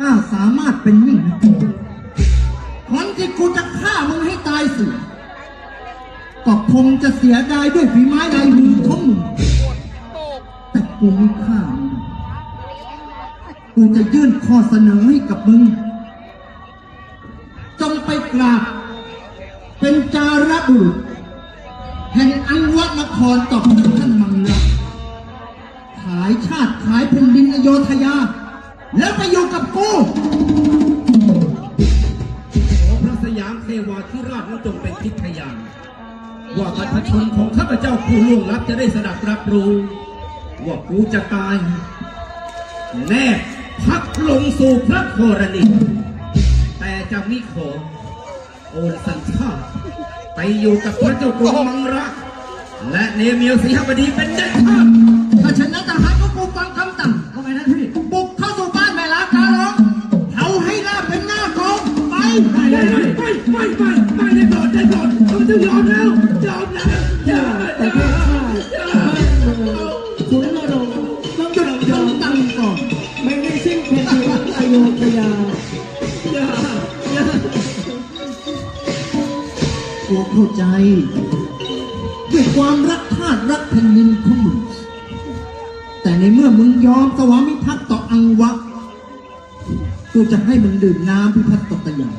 กล้าสามารถเป็นยิ่งนะคนที่กูจะฆ่ามึงให้ตายสิก็คงจะเสียดายด้วยฝีไม้ลายมือของมึงแต่กูไม่ฆ่ามึงกูจะยื่นข้อเสนอให้กับมึง จงไปกราบ เป็นจาระบุรุษแห่งอันวนครต่อท่านมังละขายชาติขายแผ่นดินอโยธยา แล้วไปอยู่กับกูขอพระสยามเทวาธิราชนั้นจงเป็นทิพยานว่าประชาชนของข้าพเจ้าผู้ล่วงลับจะได้สดับรับรู้ ว่ากูจะตาย แน่พักลงสู่พระโครณิแต่จะมิขอโอนสัญชาติไปอยู่กับพระเจ้ากรุงมังระและเนเมียวสีหบดีเป็นเด็ดขาดถ้าชนะทหารก็กูฟังคำสั่ง ไปไม่ไม่ไม่ไม่ไม่ไม่ได้โปรดได้โปรดเขาจะยอมแล้วยอมแล้วอย่าแต่เพชรชาขุนนรงค์ต้องยุดยอมคำสั่งก่อนไม่ได้สิ้นแผ่นดินอโยธยาอย่าอย่ากูเข้าใจด้วยความรักชาติรักแผ่นดินของมึงแต่ในเมื่อมึงยอมสวามิภักดิ์ต่ออังวะกูจะให้มึงดื่มน้ำพิพัฒน์ตกยา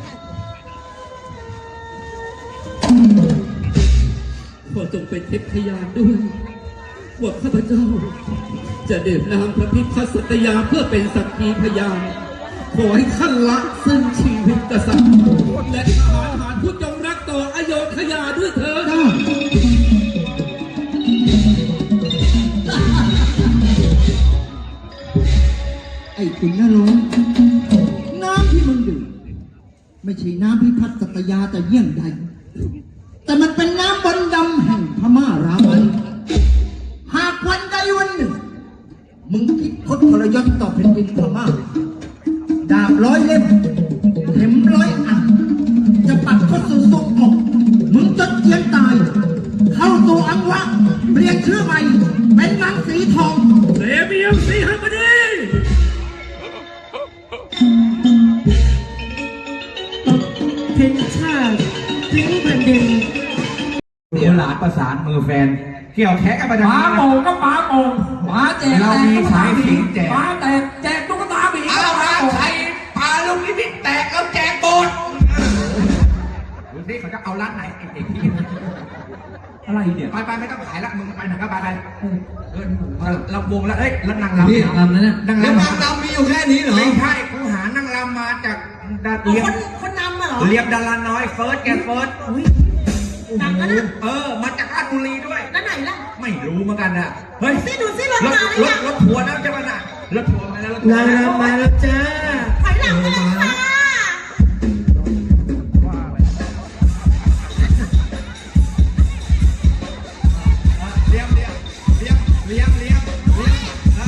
จงเป็นเทพยานด้วยว่าข้าพเจ้า จะเดื่มน้ำพระพิพัฒน์สัตยาเพื่อเป็นสักขีพยานขอให้ขั้นละซึ่งชีวิตกษัตริย์และทหารหารผู้จงรักต่ออโยธยาด้วยเถิดไอ้ขุนนรงน้ำที่มึงดื่มไม่ใช่น้ำพิพัฒน์สัตยาแต่เยี่ยงใด แต่มันเป็นน้ำบนดำแห่งพม่ารามันหากวันใดวันหนึ่ง มึงคิดคดทรยศต่อแผ่นดินพม่า ดาบร้อยเล่มเข็มร้อยอัน จะปักเข้าสู่ทรงอกมึงจดเจียนตาย เข้าสู่อังวะเปลี่ยนชื่อใหม่ เป็นมังสีทองเสมียงสีหบดี ยวหลานประสานมือแฟน เกี่ยวแขนกันไปทางหมานี้โป่งก็หมาโป่งหมาแจกเรามีสายสิงแจกหมาแตกแจกตุ๊กตาหมีเอาหมาโป่งใส่ปลาลูกนิมิตแตกแล้วแจกโบนดูสิเขาจะเอาร้านไหนไอ้เด็กที่อะไรเนี่ยไปไปไม่ต้องขายละมึงไปไหนก็ไปไปเออเราวงแล้วเอ้ยแล้วนางรำนี่นางรำนะเนี่ยนางแล้วรำนางรำมีอยู่แค่นี้เหรอไม่ใช่กูหานางรำมาจากดาเลียมคนคนนำอะเหรอเลียมดาราน้อยเฟิร์สแกเฟิร์ส หนังนั้นอะเออ มาจากราชบุรีด้วย แล้วไหนล่ะ ไม่รู้เหมือนกันนะเฮ้ยดูสิรถรถมาหรืรอยัถงรถทัวร์นะใช่ไหมน่ะรถทัวร์มาแล้วรถทัวร์นางมาแล้วรำมาแล้วจ้าถอยหลังกันเลยค่ะ เลี้ยมเลี้ยมเลี้ยมเลี้ยมเลี้ยมเลี้ยมนะ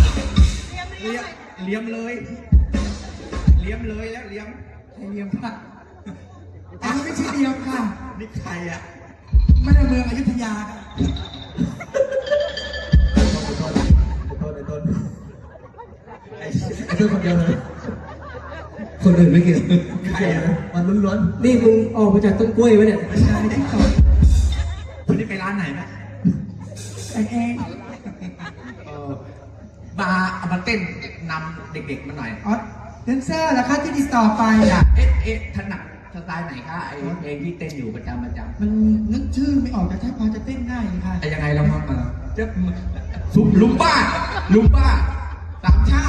เลี้ยมเลี้ยมเลย เลี้ยมเลยแล้วเลี้ยมให้เลี้ยมค่ะอันไม่ใช่เดียวค่ะนี่ใครอะ ไม่ได้เมืองอยุธยาค่ะไอ้ไอ้เพื่อนคนเดียวเลย คนอื่นไม่เกี่ยวใครอะมันล้วนนี่มึงออกมาจากต้นกล้วยไหมเนี่ยๆไม่ใช่ที่ต่อวันนี้ไปร้านไหนนะไอ้เองเออบาร์เอามาเต้นนำเด็กๆมาหน่อย อ๋อแดนเซอร์เหรอคะที่ติดต่อไปอะ เอ๊ะเอ๊ะถนัดสไตล์ไหนคะไอ้เพลงที่เต้นอยู่ประจำประจำมัน อไม่ออกแต่ถ้าพอจะเต้นได้ค่ะไอ้ยังไงเรามาเออจะซุมลุมบ้า ลุมบ้าสามชา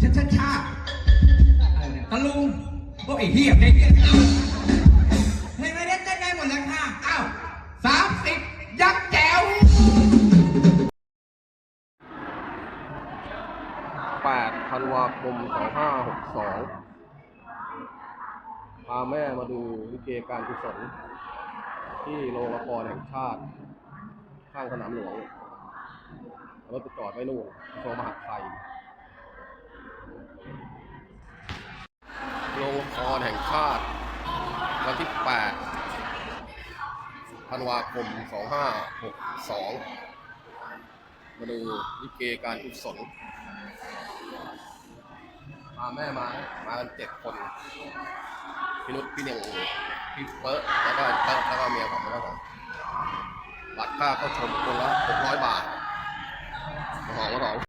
ชาชาชาอะไรเนี่ยตะลุงพวกไอ้เหี้ยไอ้เหี้ยเพลงไม่ได้เต้นได้หมดแล้วค่ะอ้าวสามสิบยักษ์แจ๋ว8ธันวาคม2562พาแม่มาดูลิเกการกุศล ที่โรงละครแห่งชาติ ข้างสนามหลวงรถไปจอดไว้นู่นกระทรวงมหาดไทยโรงละครแห่งชาติ วันที่ 8 ธันวาคม 2562 มาดูลิเกการกุศลพาแม่มา มากันเจ็ดคน พี่นุชพี่เน่ง พี่เฟิร์แล้วก็แล้วก็เมียของเจ้าของบัตรค่าเข้าชมคนละ600บาทมาหอมมาหอม